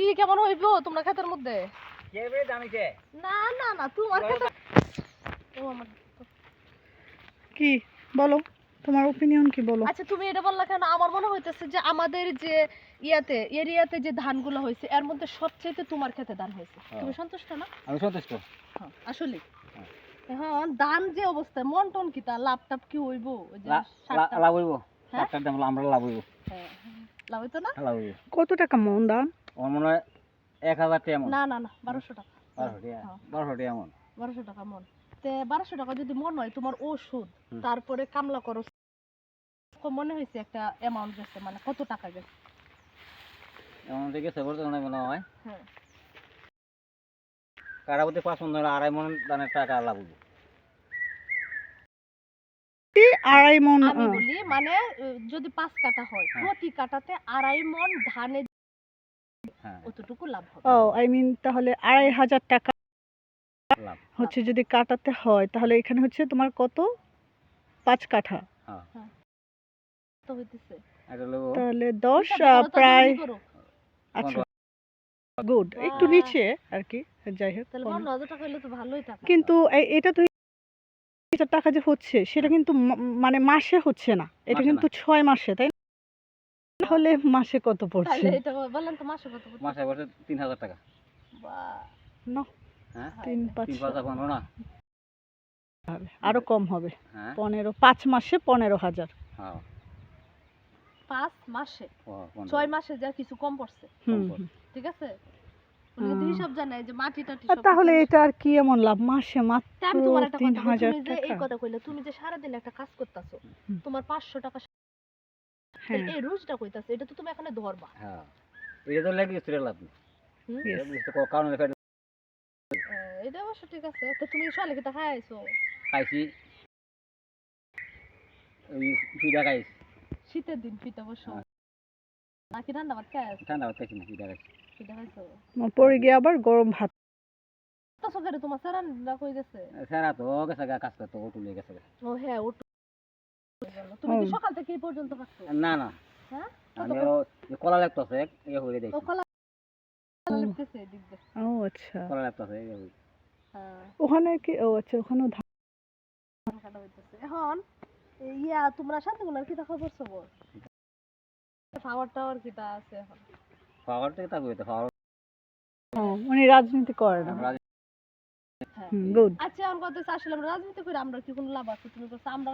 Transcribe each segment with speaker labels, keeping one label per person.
Speaker 1: কি কেমন হইব তোমরা ক্ষেতের মধ্যে? না না না তোমার
Speaker 2: কি? বলো। তোমার ওপিনিয়ন কি বলো?
Speaker 1: আচ্ছা তুমি এটা বললা কেন? আমার মনে হইতেছে যে আমাদের যে ইয়াতে এরিয়াতে যে ধানগুলো হয়েছে এর মধ্যে সবচেয়ে তোমার ক্ষেতে ধান হয়েছে।
Speaker 3: হ্যাঁ।
Speaker 1: তুমি সন্তুষ্ট না?
Speaker 3: আমি সন্তুষ্ট।
Speaker 1: হ্যাঁ আসলে।
Speaker 3: হ্যাঁ।
Speaker 1: ধান যে অবস্থায় মন টন কি তা লাভ টাভ কি হইব?
Speaker 3: লাভ হইব।
Speaker 1: হ্যাঁ?
Speaker 3: আমরা লাভ হইব।
Speaker 1: লাভ হইতো না?
Speaker 3: লাভ হইব।
Speaker 2: কত টাকা মন দাম
Speaker 3: আমার মনে হয় এক হাজার টাকা এমন।
Speaker 1: না না না বারোশো টাকা।
Speaker 3: বারোশো টাকা
Speaker 1: হ্যাঁ।
Speaker 3: বারোশো টাকা
Speaker 1: বারোশো টাকা মন। তে বারোশো টাকা যদি মন হয় তোমার ওষুধ তারপরে কামলা খরচ মনে হয়েছে একটা অ্যামাউন্ট গেছে মানে কত টাকা গেছে?
Speaker 3: মনে হয়।
Speaker 1: হ্যাঁ।
Speaker 3: কারাবতী পাঁচ মন আড়াই মন দানের টাকা
Speaker 2: কি আড়াই মন?
Speaker 1: আমি বলি মানে যদি পাঁচ কাটা হয়
Speaker 3: হ্যাঁ।
Speaker 1: প্রতি কাটাতে আড়াই মন ধানে অতটুকু লাভ হবে।
Speaker 2: ও আই মিন তাহলে আড়াই হাজার টাকা হচ্ছে যদি কাটাতে হয় তাহলে এখানে হচ্ছে তোমার কত? পাঁচ কাঠা।
Speaker 3: হ্যাঁ। হলো
Speaker 2: তাহলে দশ প্রায় আচ্ছা। গুড। একটু নিচে আর কি যাই হোক
Speaker 1: তাহলে
Speaker 2: কম।
Speaker 1: পনেরো হাজার টাকা হলে তো ভালোই টাকা।
Speaker 2: কিন্তু এটা তো টাকা যে হচ্ছে সেটা কিন্তু মানে মাসে হচ্ছে না। এটা কিন্তু ছয় মাসে তাই না? তাহলে মাসে কত পড়ছে?
Speaker 1: তাহলে এটা বলেন তো মাসে কত পড়ছে?
Speaker 3: মাসে তিন হাজার টাকা।
Speaker 1: বাহ,
Speaker 2: না
Speaker 3: হ্যাঁ?
Speaker 1: হায়
Speaker 3: না?
Speaker 2: আরও কম হবে।
Speaker 3: হ্যাঁ?
Speaker 2: পনেরো পাঁচ মাসে পনেরো হাজার।
Speaker 3: হ্যাঁ।
Speaker 1: পাঁচ মাসে?
Speaker 3: প- পনেরো।
Speaker 1: ছয় মাসে যা কিছু কম পড়ছে?
Speaker 3: পড়ছে।
Speaker 1: ঠিক আছে? হিসাব যে মাটি টাটি
Speaker 2: তাহলে এটা আর কি এমন লাভ? মাসে মাত্র
Speaker 1: তা আমি তোমার
Speaker 2: তিন হাজার
Speaker 1: এই
Speaker 2: টাকা।
Speaker 1: কথা কইলে তুমি যে সারাদিন একটা কাজ করতেছো তোমার পাঁচশো টাকা
Speaker 2: হ্যাঁ
Speaker 1: এই রোজটা কইতাছে এটা তো তুমি এখানে ধরবা।
Speaker 3: হ্যাঁ। এটা তো লেগে গেছে লাভ নেই। এটা কারণ এটা
Speaker 1: অবশ্য ঠিক আছে। তো তুমি সকালে আইছো
Speaker 3: খাইছি? ওই পিঠা খাইছি।
Speaker 1: শীতের দিন পিঠা অবশ্য।
Speaker 3: হ্যাঁ।
Speaker 1: নাকি ঠান্ডা ভাত খাই
Speaker 3: ঠান্ডা ভাত খাইছি না পিঠা খাইছি।
Speaker 1: পিঠা খাইছো?
Speaker 2: পরে গিয়ে আবার গরম ভাত।
Speaker 1: তো সকালে তোমার স্যারানরা কই গেছে?
Speaker 3: স্যারা তো গেছে গা কাজ করতে ও গেছে
Speaker 1: ও হ্যাঁ তুমি কি সকাল থেকে এই পর্যন্ত খাচ্ছো
Speaker 3: না না।
Speaker 1: হ্যাঁ?
Speaker 3: আমি কলা লাগতেছে এ হয়ে
Speaker 1: ও কলা
Speaker 2: হুম।
Speaker 1: লিখতেছে
Speaker 2: ও আচ্ছা।
Speaker 3: কলা লাগতেছে
Speaker 1: হ্যাঁ
Speaker 2: ওখানে কি ও আচ্ছা ওখানেও ধান
Speaker 1: ধান কাটা হইতেছে। এখন ইয়া তোমরা শান্তিগুলার কিটা খবর সবর? পাওয়ার টাওয়ার কিটা আছে এখন?
Speaker 3: পাওয়ার থেকে থাকবে তো? পাওয়ার
Speaker 2: উনি রাজনীতি করে না
Speaker 1: হ্যাঁ।
Speaker 2: গুড
Speaker 1: আচ্ছা এখন কথা আসলে আমরা রাজনীতি করে আমরা কি কোনো লাভ আছে? তুমি বলছো আমরা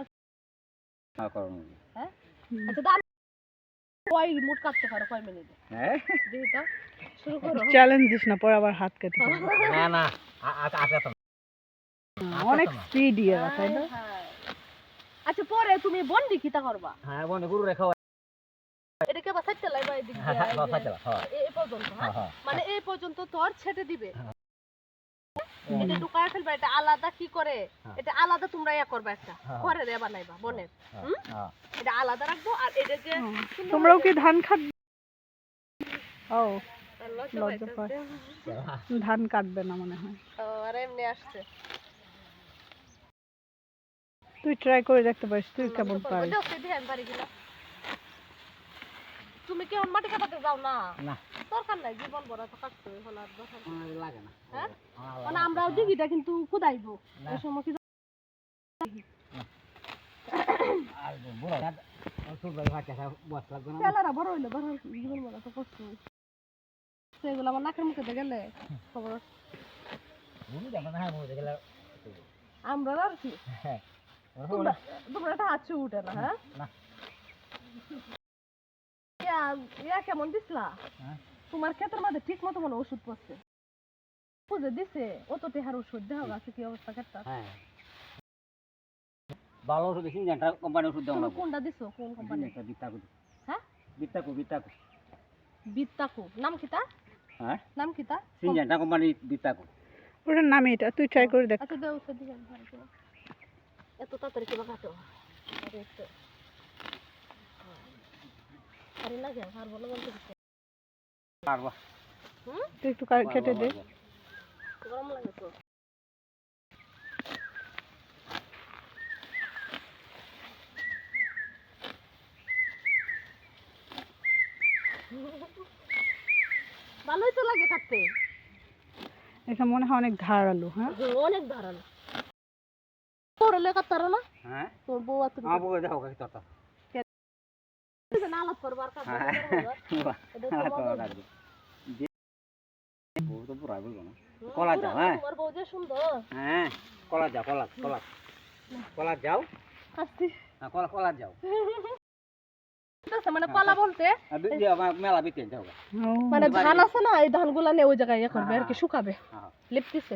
Speaker 1: আচ্ছা দাঁড় কয় মুট কাটতে পারো? কয় মিনিটে?
Speaker 3: হ্যাঁ?
Speaker 1: দেখি তো শুরু করো।
Speaker 2: চ্যালেঞ্জ দিস না পরে আবার হাত কেটে
Speaker 3: না না তো
Speaker 2: অনেক স্পিড এরা তাই না?
Speaker 1: হায় হায়। আচ্ছা পরে তুমি কিতা করবা?
Speaker 3: হ্যাঁ গুরু রেখা
Speaker 1: বাসাইতে লাইবা এদিক
Speaker 3: হ্যাঁ হ্যাঁ
Speaker 1: এই
Speaker 3: হ্যাঁ।
Speaker 1: এই পর্যন্ত হ্যাঁ?
Speaker 3: হ্যাঁ
Speaker 1: মানে এই পর্যন্ত তোর ছেটে দিবে?
Speaker 3: হ্যাঁ।
Speaker 1: এটা ঢুকায় ফেলবা এটা আলাদা কি করে?
Speaker 3: হ্যাঁ।
Speaker 1: এটা আলাদা তোমরা ইয়া করবা একটা
Speaker 3: হ্যাঁ।
Speaker 1: করে রে বানাইবা বনের।
Speaker 3: হ্যাঁ।
Speaker 1: এটা আলাদা রাখব আর এটা যে
Speaker 2: তোমরাও কি ধান খাটবে ও
Speaker 1: লজ্জা
Speaker 2: পায়। ধান কাটবে না মনে হয়।
Speaker 1: ও, আর এমনি আসছে।
Speaker 2: তুই ট্রাই করে দেখতে পারিস তুই কেমন। পারিস
Speaker 1: যাও, সেদিকে আমি পারি কিনা। তুমি কি এখন মাটি কাটাতে যাও না?
Speaker 3: না।
Speaker 1: দরকার নাই জীবন ভরা তো কাটতে এখন আর দরকার
Speaker 3: লাগে না।
Speaker 1: হ্যাঁ? মানে আমরাও দিঘিটা কিন্তু কুদাইবো। ওই সময় কি
Speaker 3: আর বুড়া ছোট ভাই সব বস লাগবে না।
Speaker 1: তেলারা বড় হইলে বড় জীবন ভরা তো কষ্ট সেগুলো আমার নাকের মুখে গেলে খবর আছে। আমরা আর কি?
Speaker 3: হ্যাঁ।
Speaker 1: তোমরা তোমরা একটা হাঁচু উঠে না হ্যাঁ?
Speaker 3: না।
Speaker 1: ইয়া কেমন দিছলা?
Speaker 3: হ্যাঁ?
Speaker 1: তোমার ক্ষেতের মধ্যে ঠিক মতো মনে ওষুধ পড়ছে। বুঝে দিছে অত টেহার ওষুধ আছে কি অবস্থা ক্ষেতটা
Speaker 3: হ্যাঁ। ভালো ওষুধ কোম্পানি ওষুধ দেওয়া
Speaker 1: কোনটা দিছো? কোন কোম্পানি হ্যাঁ?
Speaker 3: বিত্তাকু বিত্তাকু
Speaker 1: বিত্তাকু নাম কিতা
Speaker 3: হ্যাঁ?
Speaker 1: নাম কিতা
Speaker 3: সিনজেন্টা কোম্পানি বিত্তাকু
Speaker 2: ওটার নাম এটা তুই ট্রাই করে দেখ।
Speaker 1: আচ্ছা দেও ওষুধ দিবেন এত তাড়াতাড়ি কাটো আরে একটু আরে লাগে আর বলো বলতে কিছু
Speaker 3: পারবা
Speaker 1: হুম
Speaker 2: তুই একটু কেটে দে।
Speaker 1: গরম লাগে তো। ভালোই তো লাগে কাটতে
Speaker 2: এটা মনে হয় অনেক ধারালো হ্যাঁ?
Speaker 1: অনেক ধারালো। পড়লে কাটতারো না?
Speaker 3: হ্যাঁ?
Speaker 1: তোর বউ আর তুমি
Speaker 3: বউ। দেখো কাকি তোরটা কলা যাও হ্যাঁ হ্যাঁ কলা যাও কলা কলা কলা যাও হ্যাঁ কলা কলা যাও
Speaker 1: মানে কলা বলতে
Speaker 3: মেলা
Speaker 1: মানে ধান আছে না এই ধানগুলা নিয়ে ওই জায়গায় ইয়ে করবে আর কি শুকাবে লিপতেছে